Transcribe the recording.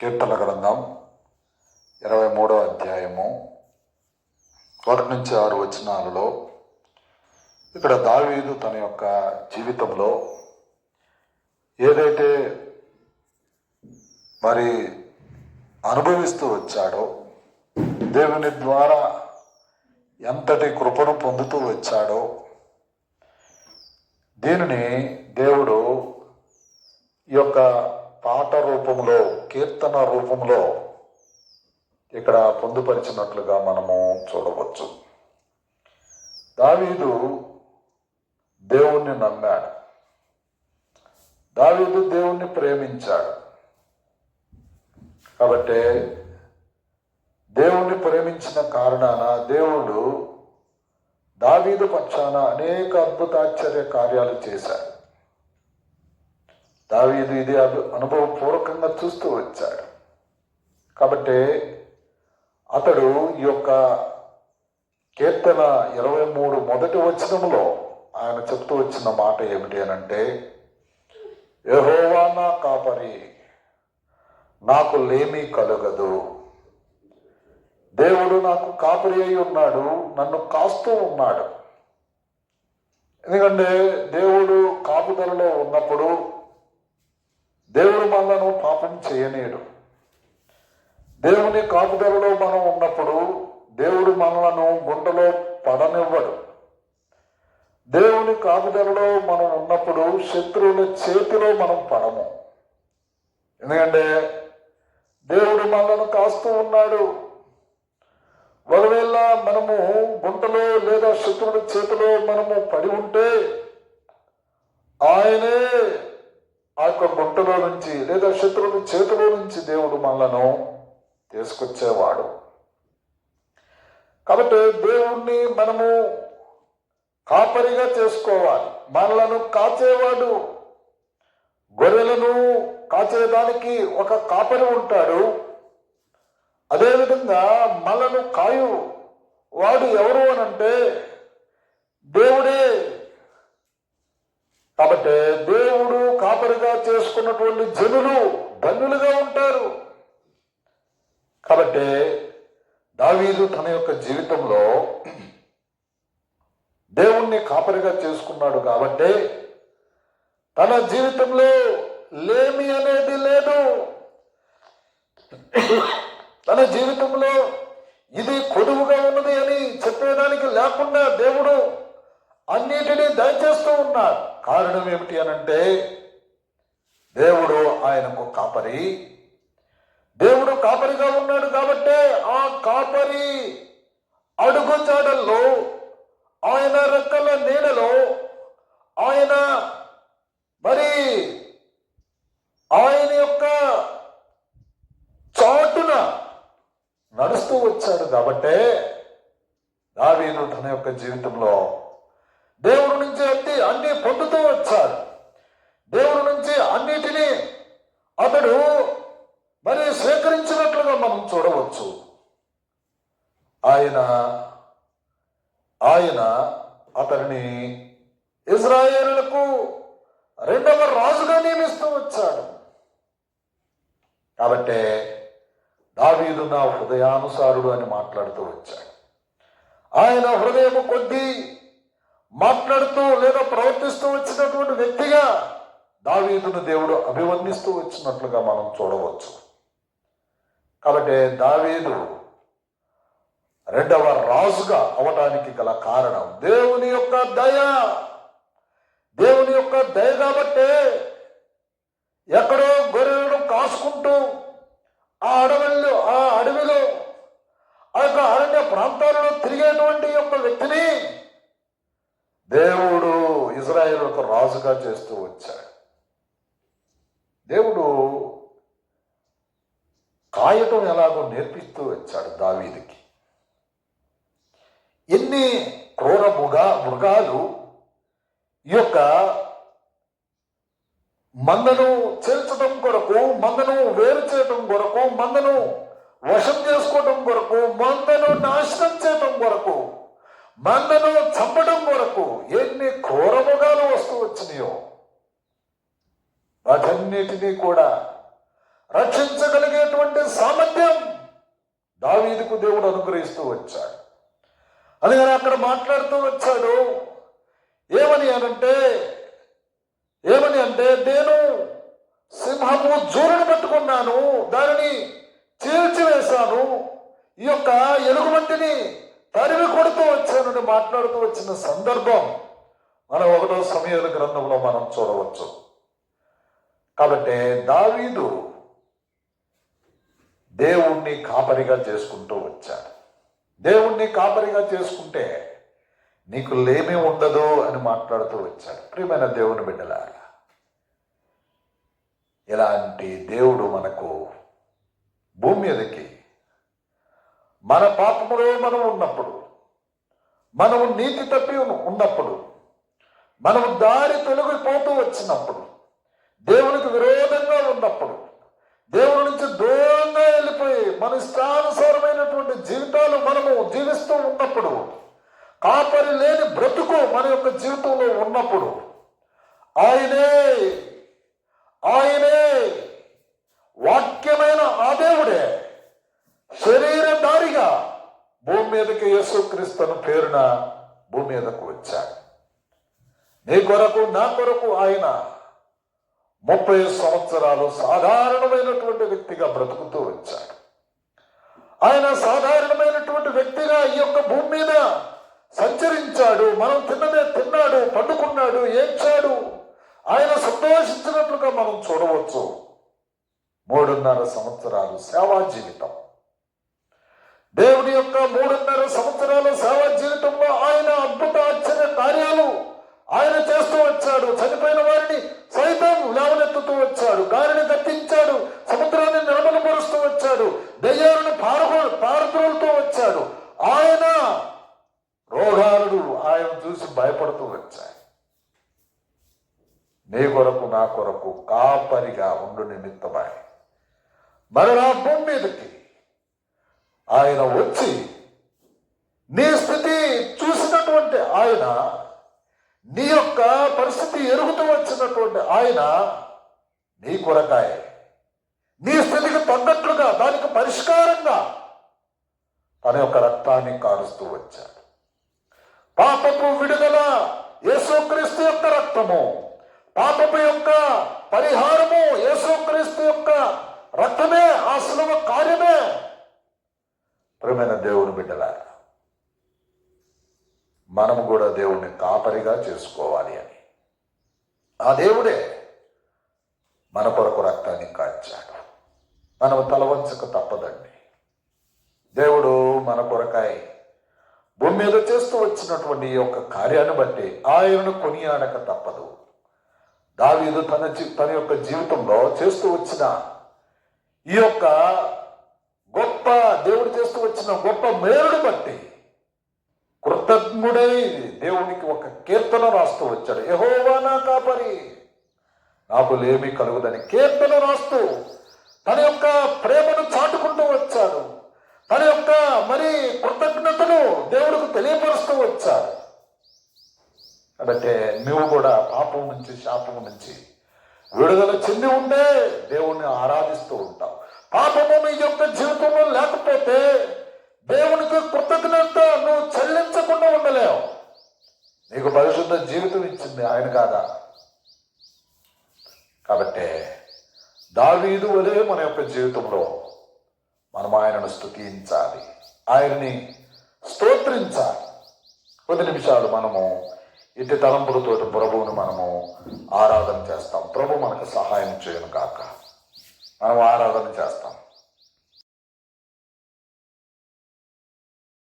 కీర్తన గ్రంథం ఇరవై మూడో అధ్యాయము ఒకటి నుంచి ఆరు వచనాలలో ఇక్కడ దావీదు తన యొక్క జీవితంలో ఏదైతే మరి అనుభవిస్తూ వచ్చాడో దేవుని ద్వారా ఎంతటి కృపను పొందుతూ వచ్చాడో దీనిని దేవుడు ఈ యొక్క పాట రూపంలో కీర్తన రూపంలో ఇక్కడ పొందుపరిచినట్లుగా మనము చూడవచ్చు. దావీదు దేవుణ్ణి నమ్మాడు. దావీదు దేవుణ్ణి ప్రేమించాడు. కాబట్టి దేవుణ్ణి ప్రేమించిన కారణాన దేవుడు దావీదు పక్షాన అనేక అద్భుతాశ్చర్య కార్యాలు చేశాడు. దావీదు ఇది అనుభవపూర్వకంగా చూస్తూ వచ్చాడు. కాబట్టి అతడు ఈ యొక్క కీర్తన ఇరవై మూడు మొదటి వచనంలో ఆయన చెప్తూ వచ్చిన మాట ఏమిటి అని అంటే నా కాపరి నాకు లేమీ కలగదు. దేవుడు నాకు కాపరి అయి ఉన్నాడు నన్ను కాస్తూ ఉన్నాడు. ఎందుకంటే దేవుడు కాపుదలలో ఉన్నప్పుడు దేవుడు మనలను పాపం చేయనీయడు దేవుని కాపుదలలో మనం ఉన్నప్పుడు దేవుడు మనలను గుంటలో పడనివ్వడు. దేవుని కాపుదలలో మనం ఉన్నప్పుడు శత్రువుల చేతిలో మనం పడము. ఎందుకంటే దేవుడు మనలను కాస్తూ ఉన్నాడు. ఒకవేళ మనము గుంటలో లేదా శత్రువుల చేతిలో మనము పడి ఉంటే ఆయనే ఆ యొక్క గుంటలో నుంచి లేదా శత్రువుని చేతిలో నుంచి దేవుడు మనలను తీసుకొచ్చేవాడు. కాబట్టి దేవుణ్ణి మనము కాపరిగా చేసుకోవాలి. మనలను కాచేవాడు. గొర్రెలను కాచేదానికి ఒక కాపరి ఉంటాడు. అదేవిధంగా మనను కాయు. వాడు ఎవరు అనంటే దేవుడే కాబట్టి దేవుడు కాపరిగా చేసుకున్నటువంటి జనులు ధన్యులుగా ఉంటారు. కాబట్టి దావీదు తన యొక్క జీవితంలో దేవుణ్ణి కాపరిగా చేసుకున్నాడు కాబట్టి తన జీవితంలో లేమి అనేది లేదు. తన జీవితంలో ఇది కొడువుగా ఉన్నది అని చెప్పేదానికి లేకుండా దేవుడు అన్నిటినీ దయచేస్తూ ఉన్నారు. కారణం ఏమిటి అనంటే దేవుడు ఆయనకు కాపరి. దేవుడు కాపరిగా ఉన్నాడు కాబట్టే ఆ కాపరి అడుగుజాడల్లో ఆయన రెక్కల నీడలో ఆయన మరి ఆయన యొక్క చాటున నడుస్తూ వచ్చాడు కాబట్టే దావీను తన యొక్క జీవితంలో అన్ని పొందుతూ వచ్చాడు దేవుడి నుంచి అన్నిటినీ అతడు మరి స్వీకరించినట్లుగా మనం చూడవచ్చు. ఆయన ఆయన అతనిని ఇజ్రాయేలులకు రెండవ రాజుగా నియమిస్తూ వచ్చాడు. కాబట్టి దావీదు నా హృదయానుసారుడు అని మాట్లాడుతూ వచ్చాడు. ఆయన హృదయం కొద్దీ మాట్లాడుతూ లేదా ప్రవర్తిస్తూ వచ్చినటువంటి వ్యక్తిగా దావీదును దేవుడు అభివర్ణిస్తూ వచ్చినట్లుగా మనం చూడవచ్చు. కాబట్టి దావీదు రెండవ రాజుగా అవటానికి గల కారణం దేవుని యొక్క దయ. దేవుని యొక్క దయ కాబట్టి ఎక్కడో గొర్రెలను కాసుకుంటూ ఆ అడవుల్లో ఆ అడవిలో ఆ యొక్క అరణ్య ప్రాంతాలలో తిరిగేటువంటి యొక్క వ్యక్తిని దేవుడు ఒక రాజుగా చేస్తూ వచ్చాడు. దేవుడు కాయటం ఎలాగో నేర్పిస్తూ వచ్చాడు దావీదికి. ఎన్ని క్రూర మృగా మృగాలు ఈ యొక్క మందను చేర్చడం కొరకు మందను వేరు చేయడం కొరకు మందను వశం చేసుకోవడం కొరకు మందను నాశనం చేయటం కొరకు మందను వాటన్నిటినీ కూడా రక్షించగలిగేటువంటి సామర్థ్యం దావీదుకు దేవుడు అనుగ్రహిస్తూ వచ్చాడు. అందుకని అక్కడ మాట్లాడుతూ వచ్చాడు. ఏమని అనంటే ఏమని అంటే నేను సింహము జోరును పట్టుకున్నాను దానిని చీల్చివేశాను ఈ యొక్క ఎలుగుబంటిని తరిమి కొడుతూ వచ్చానని మాట్లాడుతూ వచ్చిన సందర్భం మనం ఒకటో సమయాల గ్రంథంలో మనం చూడవచ్చు. కాబట్టి దావీదు దేవుణ్ణి కాపరిగా చేసుకుంటూ వచ్చాడు. దేవుణ్ణి కాపరిగా చేసుకుంటే నీకు లేమి ఉండదు అని మాట్లాడుతూ వచ్చాడు. ప్రియమైన దేవుని బిడ్డలారా ఇలాంటి దేవుడు మనకు భూమి మీదకి మన పాపములో మనం ఉన్నప్పుడు మనము నీతి తప్పి ఉన్నప్పుడు మనము దారి తొలగిపోతూ వచ్చినప్పుడు దేవునికి విరోధంగా ఉన్నప్పుడు దేవుడి నుంచి దూరంగా వెళ్ళిపోయి మన ఇష్టానుసారమైనటువంటి జీవితాలు మనము జీవిస్తూ ఉన్నప్పుడు కాపరి లేని బ్రతుకు మన యొక్క జీవితంలో ఉన్నప్పుడు ఆయనే ఆయనే వాక్యమైన ఆ దేవుడే శరీరధారిగా భూమి మీదకి యేసుక్రీస్తును పేరున భూమి మీదకు వచ్చాడు. నీ కొరకు నా కొరకు ఆయన ముప్పై సంవత్సరాలు సాధారణమైనటువంటి వ్యక్తిగా బ్రతుకుతూ వచ్చాడు. ఆయన సాధారణమైనటువంటి వ్యక్తిగా ఈ యొక్క భూమి మీద సంచరించాడు మనం తిన్నదే తిన్నాడు పండుకున్నాడు ఏడ్చాడు. ఆయన సంతోషించినట్లుగా మనం చూడవచ్చు. మూడున్నర సంవత్సరాలు సేవా జీవితం. దేవుని యొక్క మూడున్నర సంవత్సరాల సేవా జీవితంలో ఆయన అద్భుత ఆశ్చర్య కార్యాలు ఆయన చేస్తూ వచ్చాడు. చనిపోయిన వారిని సైతం లేవనెత్తుతూ వచ్చాడు. గాలిని దప్పించాడు సముద్రాన్ని నిర్మలపరుస్తూ వచ్చాడు. దయ్యాలను పారగో పారద్రోలుతూ వచ్చాడు. ఆయన రోగాలు ఆయన చూసి భయపడుతూ వచ్చాయి నీ కొరకు నా కొరకు కాపరిగా ఉండు నిమిత్తమై. మరలా భూమి మీదకి ఆయన వచ్చి నీ స్థితి చూసినటువంటి ఆయన నీ యొక్క పరిస్థితి ఎరుగుతూ వచ్చినటువంటి ఆయన నీ కొరకాయ. నీ స్థితికి తగ్గట్లుగా దానికి పరిష్కారంగా తన యొక్క రక్తాన్ని కారుస్తూ వచ్చాడు. పాపపు విడుదల యేసుక్రీస్తు యొక్క రక్తము పాపపు యొక్క పరిహారము యేసుక్రీస్తు యొక్క రక్తమే ఆ సులభ కార్యమే. ప్రేమైన దేవుని బిడ్డలారా మనము కూడా దేవుణ్ణి కాపరిగా చేసుకోవాలి అని. ఆ దేవుడే మన కొరకు రక్తాన్ని కాల్చాడు మనము తలవంచక తప్పదండి. దేవుడు మన కొరకాయ భూమి మీద చేస్తూ వచ్చినటువంటి ఈ యొక్క కార్యాన్ని బట్టి ఆయనను కొనియాడక తప్పదు. దావీదు తన తన యొక్క జీవితంలో చేస్తూ వచ్చిన ఈ యొక్క గొప్ప దేవుడు చేస్తూ వచ్చిన గొప్ప మేలును బట్టి కృతజ్ఞుడై దేవునికి ఒక కీర్తన రాస్తూ వచ్చాడు. యెహోవా నా కాపరి నాకు లేమి కలుగుదని కీర్తన రాస్తూ తన యొక్క ప్రేమను చాటుకుంటూ వచ్చాడు. తన యొక్క మరి కృతజ్ఞతను దేవుడికి తెలియపరుస్తూ వచ్చాడు. అంటే నువ్వు కూడా పాపం నుంచి శాపం నుంచి విడుదల చెంది ఉంటే దేవుణ్ణి ఆరాధిస్తూ ఉంటావు. పాపము నీ యొక్క జీవితంలో లేకపోతే దేవునికి కృతజ్ఞత నువ్వు చెల్లించకుండా ఉండలేవు నీకు పరిశుద్ధ జీవితం ఇచ్చింది ఆయన కాదా? కాబట్టి దావీదు వలె మన యొక్క జీవితంలో మనం ఆయనను స్తుతించాలి. ఆయన్ని స్తోత్రించాలి. కొద్ది నిమిషాలు మనము ఇటు తలంపులతో ప్రభువును మనము ఆరాధన చేస్తాం. ప్రభు మనకు సహాయం చేయను కాక మనం ఆరాధన చేస్తాం.